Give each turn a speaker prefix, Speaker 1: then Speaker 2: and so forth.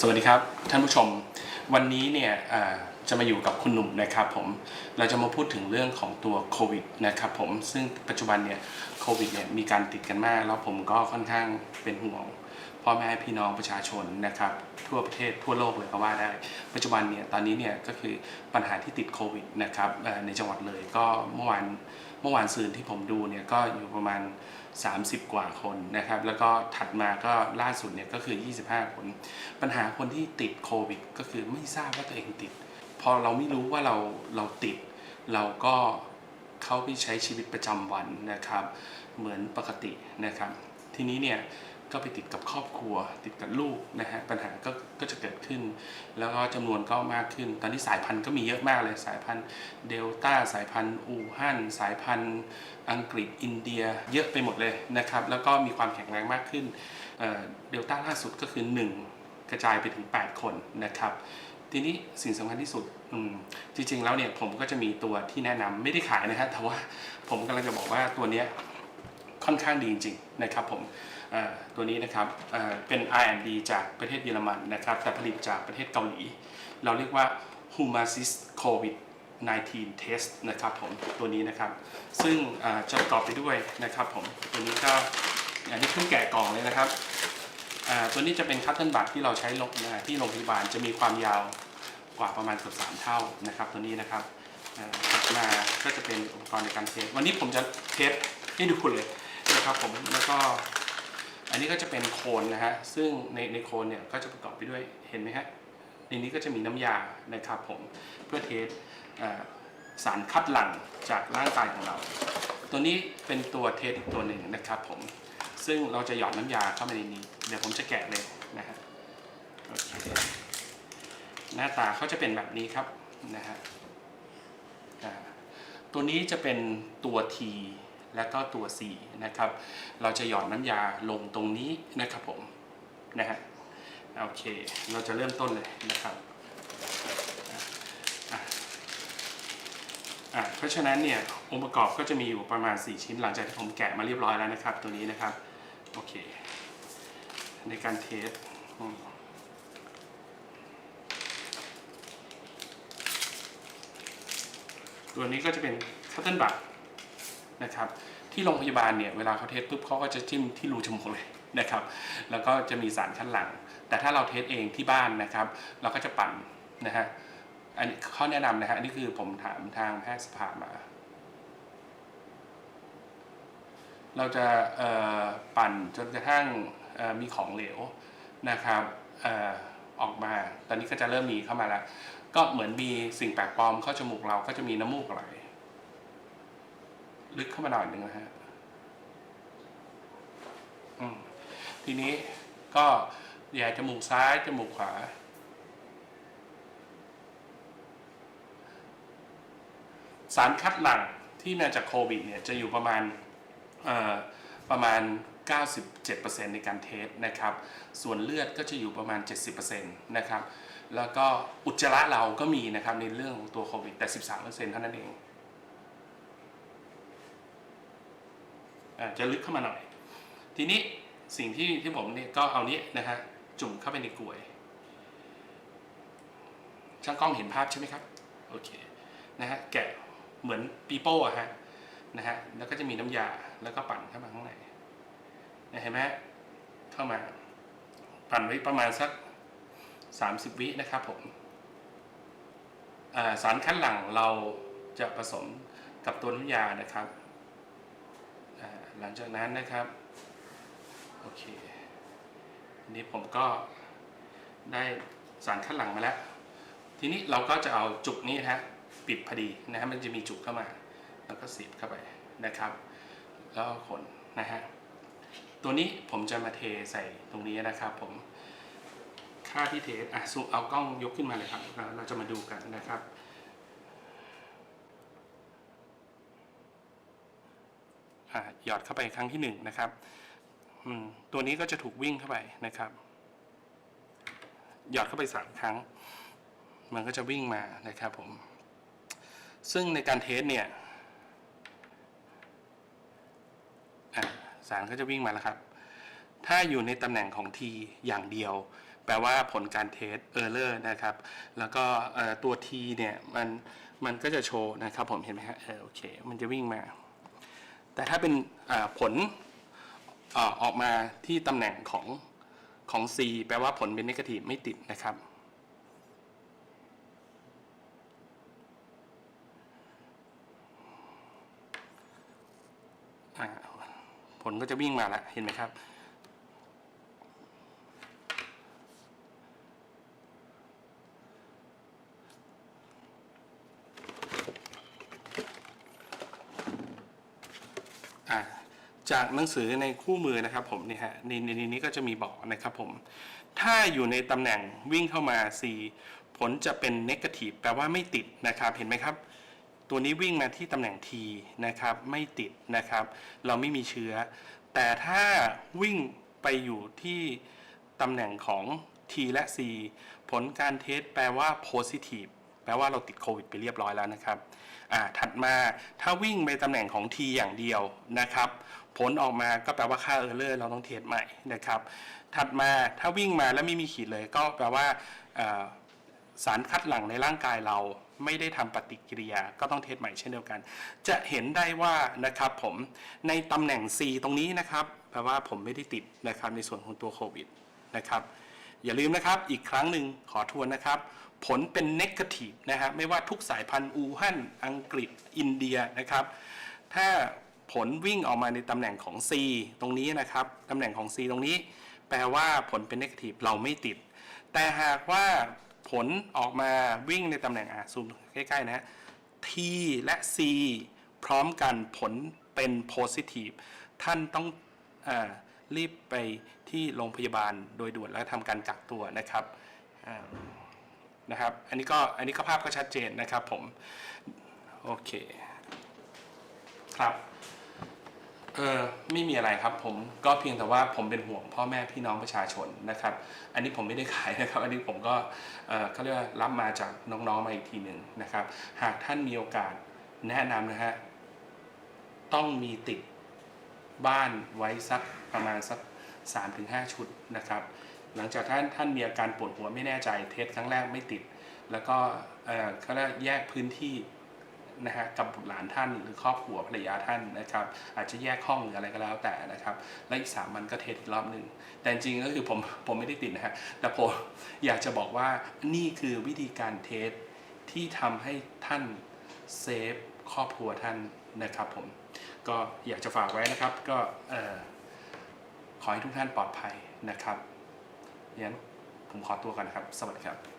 Speaker 1: สวัสดีครับท่านผู้ชม วันนี้เนี่ยจะมาอยู่กับคุณหนุ่มนะครับผมเราจะมาพูดถึงเรื่องของตัวโควิดนะครับผมซึ่งปัจจุบันเนี่ยโควิดเนี่ยมีการติดกันมาก แล้วผมก็ค่อนข้างเป็นห่วงพ่อแม่พี่น้องประชาชนนะครับทั่วประเทศทั่วโลกเลยก็ว่าได้ ปัจจุบันเนี่ยตอนนี้เนี่ยก็คือปัญหาที่ติดโควิดนะครับในจังหวัดเลยก็เมื่อวาน เมื่อวานซืนที่ผมดูเนี่ยก็อยู่ประมาณ 30 กว่าคนนะครับ แล้วก็ถัดมาก็ล่าสุดเนี่ยก็คือ 25 คน ปัญหาคนที่ติดโควิด ก็คือไม่ทราบว่าตัวเองติด พอเราไม่รู้ว่าเราเราติด เราก็เข้าไปใช้ชีวิตประจำวันนะครับ เหมือนปกตินะครับ ทีนี้เนี่ย ก็ไปติดกับครอบครัว ติดกับลูกนะฮะปัญหาก็ก็จะเกิดขึ้น แล้วก็จำนวนก็มากขึ้น ตอนนี้สายพันธุ์ก็มีเยอะมากเลยสายพันธุ์เดลต้าสายพันธุ์อู่ฮั่นสายพันธุ์อังกฤษอินเดียเยอะไปหมดเลยนะครับแล้วก็มีความแข็งแรงมากขึ้นเดลต้าล่าสุดก็คือ 1 กระจายไปถึง 8 คนนะครับทีนี้สิ่งสำคัญที่สุดจริงๆแล้วเนี่ยผมก็จะมีตัวที่แนะนำไม่ได้ขายนะฮะแต่ว่าผมกำลังจะบอกว่าตัวนี้ค่อนข้างดีจริงๆนะครับผม ตัวนี้นะครับเป็น R&D จากประเทศเยอรมันนะครับ แต่ผลิตจากประเทศเกาหลี เราเรียกว่า Humasis COVID 19 Test นะครับผมตัวนี้นะครับ ซึ่งจะประกอบไปด้วยนะครับผมตัวนี้ก็อันนี้เพิ่งแกะกล่องเลยนะครับตัวนี้จะเป็นคัตเทิลบัตที่เราใช้ลงที่โรงพยาบาลจะมีความยาวกว่าประมาณเกือบสามเท่านะครับ ตัวนี้นะครับถัดมาก็จะเป็นอุปกรณ์ในการเทสวันนี้ผมจะเทสให้ดูเลยนะครับผมแล้วก็ อันนี้ก็จะเป็นโคนนะฮะ ซึ่งในในโคนเนี่ยก็จะประกอบไปด้วย เห็นไหมฮะ ในนี้ก็จะมีน้ำยานะครับผม เพื่อเทสสารคัดหลั่งจากร่างกายของเรา ตัวนี้เป็นตัวเทสอีกตัวหนึ่งนะครับผม ซึ่งเราจะหยอดน้ำยาเข้ามาในนี้ เดี๋ยวผมจะแกะเลยนะฮะ โอเค หน้าตาเขาจะเป็นแบบนี้ครับนะฮะตัวนี้จะเป็นตัว T และก็ตัว C นะครับ เราจะหย่อดน้ำยาลงตรงนี้นะครับผมนะฮะโอเค เราจะเริ่มต้นเลยนะครับเพราะฉะนั้นเนี่ยองค์ประกอบก็จะมีอยู่ประมาณ 4 ชิ้นหลังจากที่ผมแกะมาเรียบร้อยแล้วนะครับ ตัวนี้นะครับ โอเค ในการเทสตัวนี้ก็จะเป็นคัตเทิลบัต นะครับที่โรงพยาบาลเนี่ยเวลาเขาเทสปุ๊บเขาก็จะจิ้มที่รูจมูกเลยนะครับ แล้วก็จะมีสารคัดหลัง แต่ถ้าเราเทสเองที่บ้านนะครับ เราก็จะปั่นนะฮะอันนี้ข้อแนะนำนะฮะอันนี้คือผมถามทางแพทยสภามา เราจะปั่นจนกระทั่งมีของเหลวนะครับอออกมา ตอนนี้ก็จะเริ่มมีเข้ามาแล้ว ก็เหมือนมีสิ่งแปลกปลอมเข้าจมูกเราก็จะมีน้ำมูกไหล ลึกเข้ามาหน่อยหนึ่งนะฮะทีนี้ก็แย่จมูกซ้ายจมูกขวา สารคัดหลั่งที่มาจากโควิดเนี่ยจะอยู่ประมาณเอ่อประมาณ 97%ในการเทสนะครับ ส่วนเลือดก็จะอยู่ประมาณ 70%นะครับ แล้วก็อุจจาระเราก็มีนะครับในเรื่องของตัวโควิดแต่ 13%เท่านั้นเองอ่า จะลึกเข้ามาหน่อย ทีนี้สิ่งที่ที่ผมเนี่ยก็เอานี้นะฮะจุ่มเข้าไปในกลวย ช่างกล้องเห็นภาพใช่ไหมครับ โอเคนะฮะแกะเหมือนปีโป้อะฮะนะฮะแล้วก็จะมีน้ำยาแล้วก็ปั่นเข้ามาข้างในนะเห็นไหมเข้ามา ปั่นไว้ประมาณสัก 30 วินะครับผมสารคัดหลังเราจะผสมกับตัวน้ำยานะครับ หลังจากนั้นนะครับ โอเค นี้ผมก็ได้สารคัดหลั่งมาแล้ว ทีนี้เราก็จะเอาจุกนี้นะฮะปิดพอดีนะฮะมันจะมีจุกเข้ามา แล้วก็เสียบเข้าไปนะครับ แล้วขนนะฮะตัวนี้ผมจะมาเทใส่ตรงนี้นะครับ ผมค่าที่เทอะซูมเอากล้องยกขึ้นมาเลยครับ เราจะมาดูกันนะครับอะ หยอดเข้าไปครั้งที่หนึ่งนะครับตัวนี้ก็จะถูกวิ่งเข้าไปนะครับ หยอดเข้าไปสามครั้ง มันก็จะวิ่งมานะครับผมซึ่งในการเทสเนี่ยสารก็จะวิ่งมาแล้วครับ ถ้าอยู่ในตำแหน่งของ T อย่างเดียว แปลว่าผลการเทส error นะครับ แล้วก็ตัว T เนี่ยมันมันก็จะโชว์นะครับผมเห็นไหมฮะเออโอเค มันจะวิ่งมา แต่ถ้าเป็นผลอออกมาที่ตำแหน่งของของ C แปลว่าผลเป็นน égatif ไม่ติดนะครับ ผลก็จะวิ่งมาแล้วเห็นไหมครับ อ่า จากหนังสือในคู่มือนะครับผมนี่ฮะในในนี้ก็จะมีบอกนะครับผม ถ้าอยู่ในตำแหน่งวิ่งเข้ามา C ผลจะเป็น negative แปลว่าไม่ติดนะครับเห็นไหมครับ ตัวนี้วิ่งมาที่ตำแหน่ง T นะครับไม่ติดนะครับ เราไม่มีเชื้อ แต่ถ้าวิ่งไปอยู่ที่ตำแหน่งของ T และ C ผลการเทสแปลว่า positive แปลว่าเราติดโควิดไปเรียบร้อยแล้วนะครับอ่าถัดมาถ้าวิ่งไปตำแหน่งของ T อย่างเดียวนะครับผลออกมาก็แปลว่าค่าเออร์เลอร์เราต้องเทสใหม่นะครับ ถัดมาถ้าวิ่งมาแล้วไม่มีขีดเลยก็แปลว่าสารคัดหลั่งในร่างกายเราไม่ได้ทำปฏิกิริยาก็ต้องเทสใหม่เช่นเดียวกัน จะเห็นได้ว่านะครับผมในตำแหน่ง C ตรงนี้นะครับแปลว่าผมไม่ได้ติดนะครับในส่วนของตัวโควิดนะครับ อย่าลืมนะครับอีกครั้งหนึ่งขอทวนนะครับ ผลเป็น negative นะฮะไม่ว่าทุกสายพันธุ์อูฮั่นอังกฤษอินเดียนะครับ ถ้าผลวิ่งออกมาในตำแหน่งของ C ตรงนี้นะครับตำแหน่งของ C ตรงนี้ แปลว่าผลเป็น negative เราไม่ติด แต่หากว่าผลออกมาวิ่งในตำแหน่งอะซูมใกล้ๆนะฮะ T และ C พร้อมกันผลเป็น positive ท่านต้องอ รีบไปที่โรงพยาบาลโดยด่วนแล้วทำการกักตัวนะครับนะครับ อันนี้ก็อันนี้ก็ภาพก็ชัดเจนนะครับผม โอเค ครับเออไม่มีอะไรครับผมก็เพียงแต่ว่าผมเป็นห่วงพ่อแม่พี่น้องประชาชนนะครับ อันนี้ผมไม่ได้ขายนะครับ อันนี้ผมก็เออเขาเรียกว่ารับมาจากน้องๆมาอีกทีหนึ่งนะครับ หากท่านมีโอกาสแนะนำนะฮะต้องมีติด บ้านไว้สักประมาณสัก3-5 ชุดนะครับ หลังจากท่านท่านมีอาการปวดหัวไม่แน่ใจเทสครั้งแรกไม่ติด แล้วก็เขาเรียกแยกพื้นที่นะฮะกับบุตรหลานท่านหรือครอบครัวภรรยาท่านนะครับ อาจจะแยกห้องหรืออะไรก็แล้วแต่นะครับ และอีกสามวันก็เทสอีกรอบหนึ่งแต่จริงก็คือผมผมไม่ได้ติดนะฮะแต่ผมอยากจะบอกว่านี่คือวิธีการเทสที่ทำให้ท่านเซฟครอบครัวท่านนะครับผม ก็อยากจะฝากไว้นะครับ ก็ขอให้ทุกท่านปลอดภัยนะครับงั้นผมขอตัวกันนะครับ สวัสดีครับ